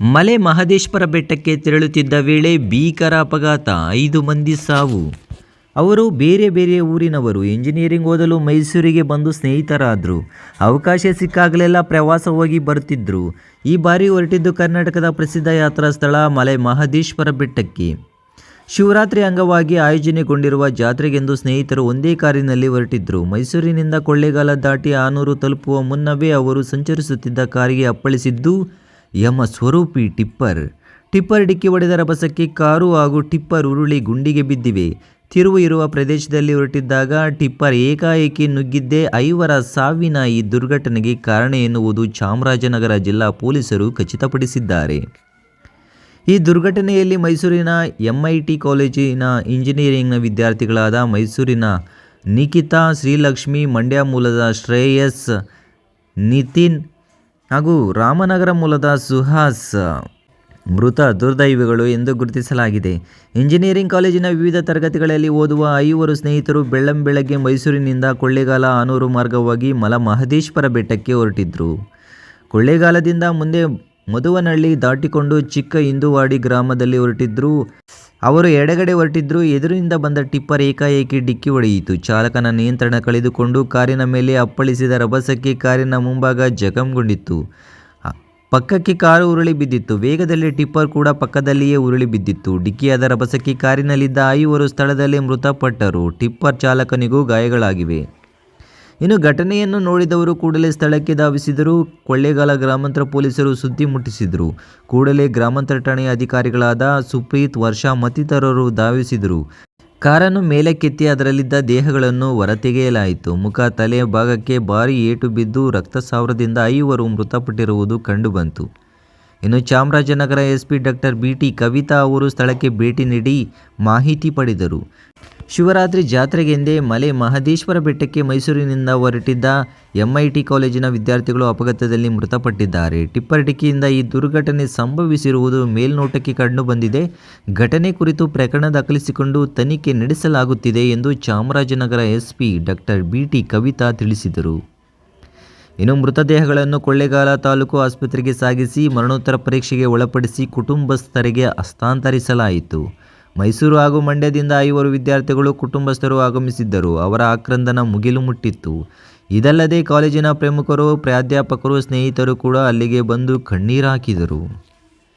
ಮಲೆ ಮಹದೇಶ್ವರ ಬೆಟ್ಟಕ್ಕೆ ತೆರಳುತ್ತಿದ್ದ ವೇಳೆ ಭೀಕರ ಅಪಘಾತ. ಐದು ಮಂದಿ ಸಾವು. ಅವರು ಬೇರೆ ಬೇರೆ ಊರಿನವರು. ಇಂಜಿನಿಯರಿಂಗ್ ಓದಲು ಮೈಸೂರಿಗೆ ಬಂದು ಸ್ನೇಹಿತರಾದರು. ಅವಕಾಶ ಸಿಕ್ಕಾಗಲೆಲ್ಲ ಪ್ರವಾಸ ಹೋಗಿ ಬರುತ್ತಿದ್ದರು ಈ ಬಾರಿ ಹೊರಟಿದ್ದು ಕರ್ನಾಟಕದ ಪ್ರಸಿದ್ಧ ಯಾತ್ರಾ ಸ್ಥಳ ಮಲೆ ಮಹದೇಶ್ವರ ಬೆಟ್ಟಕ್ಕೆ. ಶಿವರಾತ್ರಿ ಅಂಗವಾಗಿ ಆಯೋಜನೆಗೊಂಡಿರುವ ಜಾತ್ರೆಗೆಂದು ಸ್ನೇಹಿತರು ಒಂದೇ ಕಾರಿನಲ್ಲಿ ಹೊರಟಿದ್ದರು ಮೈಸೂರಿನಿಂದ ಕೊಳ್ಳೇಗಾಲ ದಾಟಿ ಆನೂರು ತಲುಪುವ ಮುನ್ನವೇ ಅವರು ಸಂಚರಿಸುತ್ತಿದ್ದ ಕಾರಿಗೆ ಅಪ್ಪಳಿಸಿದ್ದು ಯಮ ಸ್ವರೂಪಿ ಟಿಪ್ಪರ್. ಟಿಪ್ಪರ್ ಡಿಕ್ಕಿ ಹೊಡೆದ ರಭಸಕ್ಕೆ ಕಾರು ಹಾಗೂ ಟಿಪ್ಪರ್ ಉರುಳಿ ಗುಂಡಿಗೆ ಬಿದ್ದಿವೆ. ತಿರುವು ಇರುವ ಪ್ರದೇಶದಲ್ಲಿ ಹೊರಟಿದ್ದಾಗ ಟಿಪ್ಪರ್ ಏಕಾಏಕಿ ನುಗ್ಗಿದ್ದೇ ಐವರ ಸಾವಿನ ಈ ದುರ್ಘಟನೆಗೆ ಕಾರಣ ಎನ್ನುವುದು ಚಾಮರಾಜನಗರ ಜಿಲ್ಲಾ ಪೊಲೀಸರು ಖಚಿತಪಡಿಸಿದ್ದಾರೆ. ಈ ದುರ್ಘಟನೆಯಲ್ಲಿ ಮೈಸೂರಿನ ಎಂಐಟಿ ಕಾಲೇಜಿನ ಇಂಜಿನಿಯರಿಂಗ್ನ ವಿದ್ಯಾರ್ಥಿಗಳಾದ ಮೈಸೂರಿನ ನಿಖಿತಾ ಶ್ರೀಲಕ್ಷ್ಮಿ, ಮಂಡ್ಯ ಮೂಲದ ಶ್ರೇಯಸ್, ನಿತಿನ್ ಹಾಗೂ ರಾಮನಗರ ಮೂಲದ ಸುಹಾಸ್ ಮೃತ ದುರ್ದೈವಿಗಳು ಎಂದು ಗುರುತಿಸಲಾಗಿದೆ. ಇಂಜಿನಿಯರಿಂಗ್ ಕಾಲೇಜಿನ ವಿವಿಧ ತರಗತಿಗಳಲ್ಲಿ ಓದುವ ಐವರು ಸ್ನೇಹಿತರು ಬೆಳ್ಳಂಬೆಳಗ್ಗೆ ಮೈಸೂರಿನಿಂದ ಕೊಳ್ಳೇಗಾಲ ಆನೂರು ಮಾರ್ಗವಾಗಿ ಮಲ ಮಹದೇಶ್ವರ ಬೆಟ್ಟಕ್ಕೆ ಹೊರಟಿದ್ರು. ಕೊಳ್ಳೇಗಾಲದಿಂದ ಮುಂದೆ ಮಧುವನಹಳ್ಳಿ ದಾಟಿಕೊಂಡು ಚಿಕ್ಕ ಇಂದುವಾಡಿ ಗ್ರಾಮದಲ್ಲಿ ಹೊರಟಿದ್ರು. ಅವರು ಎಡಗಡೆ ಹೊರಟಿದ್ರು ಎದುರಿನಿಂದ ಬಂದ ಟಿಪ್ಪರ್ ಏಕಾಏಕಿ ಡಿಕ್ಕಿ ಹೊಡೆಯಿತು. ಚಾಲಕನ ನಿಯಂತ್ರಣ ಕಳೆದುಕೊಂಡು ಕಾರಿನ ಮೇಲೆ ಅಪ್ಪಳಿಸಿದ ರಭಸಕ್ಕೆ ಕಾರಿನ ಮುಂಭಾಗ ಜಖಂಗೊಂಡಿತ್ತು. ಪಕ್ಕಕ್ಕೆ ಕಾರು ಉರುಳಿ ಬಿದ್ದಿತ್ತು. ವೇಗದಲ್ಲಿ ಟಿಪ್ಪರ್ ಕೂಡ ಪಕ್ಕದಲ್ಲಿಯೇ ಉರುಳಿ ಬಿದ್ದಿತ್ತು. ಡಿಕ್ಕಿಯಾದ ರಭಸಕ್ಕೆ ಕಾರಿನಲ್ಲಿದ್ದ ಐವರು ಸ್ಥಳದಲ್ಲೇ ಮೃತಪಟ್ಟರು. ಟಿಪ್ಪರ್ ಚಾಲಕನಿಗೂ ಗಾಯಗಳಾಗಿವೆ. ಇನ್ನು ಘಟನೆಯನ್ನು ನೋಡಿದವರು ಕೂಡಲೇ ಸ್ಥಳಕ್ಕೆ ಧಾವಿಸಿದರು. ಕೊಳ್ಳೇಗಾಲ ಗ್ರಾಮಾಂತರ ಪೊಲೀಸರು ಸುದ್ದಿ ಮುಟ್ಟಿಸಿದರು. ಕೂಡಲೇ ಗ್ರಾಮಾಂತರ ಠಾಣೆಯ ಅಧಿಕಾರಿಗಳಾದ ಸುಪ್ರೀತ್, ವರ್ಷಾ ಮತ್ತಿತರರು ಧಾವಿಸಿದರು. ಕಾರನ್ನು ಮೇಲಕ್ಕೆತ್ತಿ ಅದರಲ್ಲಿದ್ದ ದೇಹಗಳನ್ನು ಹೊರತೆಗೆಯಲಾಯಿತು. ಮುಖ ತಲೆಯ ಭಾಗಕ್ಕೆ ಭಾರಿ ಏಟು ಬಿದ್ದು ರಕ್ತಸ್ರಾವದಿಂದ ಐವರು ಮೃತಪಟ್ಟಿರುವುದು ಕಂಡುಬಂತು. ಇನ್ನು Chamarajanagar SP doctor B T Kavita ಅವರು ಸ್ಥಳಕ್ಕೆ ಭೇಟಿ ನೀಡಿ ಮಾಹಿತಿ ಪಡೆದರು. ಶಿವರಾತ್ರಿ ಜಾತ್ರೆಗೆಂದೇ ಮಲೆ ಮಹದೇಶ್ವರ ಬೆಟ್ಟಕ್ಕೆ ಮೈಸೂರಿನಿಂದ ಹೊರಟಿದ್ದ ಎಂಐಟಿ ಕಾಲೇಜಿನ ವಿದ್ಯಾರ್ಥಿಗಳು ಅಪಘಾತದಲ್ಲಿ ಮೃತಪಟ್ಟಿದ್ದಾರೆ. ಟಿಪ್ಪರ್ ಡಿಕ್ಕಿಯಿಂದ ಈ ದುರ್ಘಟನೆ ಸಂಭವಿಸಿರುವುದು ಮೇಲ್ನೋಟಕ್ಕೆ ಕಂಡುಬಂದಿದೆ ಘಟನೆ ಕುರಿತು ಪ್ರಕರಣ ದಾಖಲಿಸಿಕೊಂಡು ತನಿಖೆ ನಡೆಸಲಾಗುತ್ತಿದೆ ಎಂದು Chamarajanagar SP doctor BT Kavita ತಿಳಿಸಿದರು. ಇನ್ನು ಮೃತದೇಹಗಳನ್ನು ಕೊಳ್ಳೇಗಾಲ ತಾಲೂಕು ಆಸ್ಪತ್ರೆಗೆ ಸಾಗಿಸಿ ಮರಣೋತ್ತರ ಪರೀಕ್ಷೆಗೆ ಒಳಪಡಿಸಿ ಕುಟುಂಬಸ್ಥರಿಗೆ ಹಸ್ತಾಂತರಿಸಲಾಯಿತು. ಮೈಸೂರು ಹಾಗೂ ಮಂಡ್ಯದಿಂದ ಐವರು ವಿದ್ಯಾರ್ಥಿಗಳು ಕುಟುಂಬಸ್ಥರು ಆಗಮಿಸಿದ್ದರು. ಅವರ ಆಕ್ರಂದನ ಮುಗಿಲು ಮುಟ್ಟಿತ್ತು. ಇದಲ್ಲದೆ ಕಾಲೇಜಿನ ಪ್ರಮುಖರು, ಪ್ರಾಧ್ಯಾಪಕರು, ಸ್ನೇಹಿತರು ಕೂಡ ಅಲ್ಲಿಗೆ ಬಂದು ಕಣ್ಣೀರು ಹಾಕಿದರು.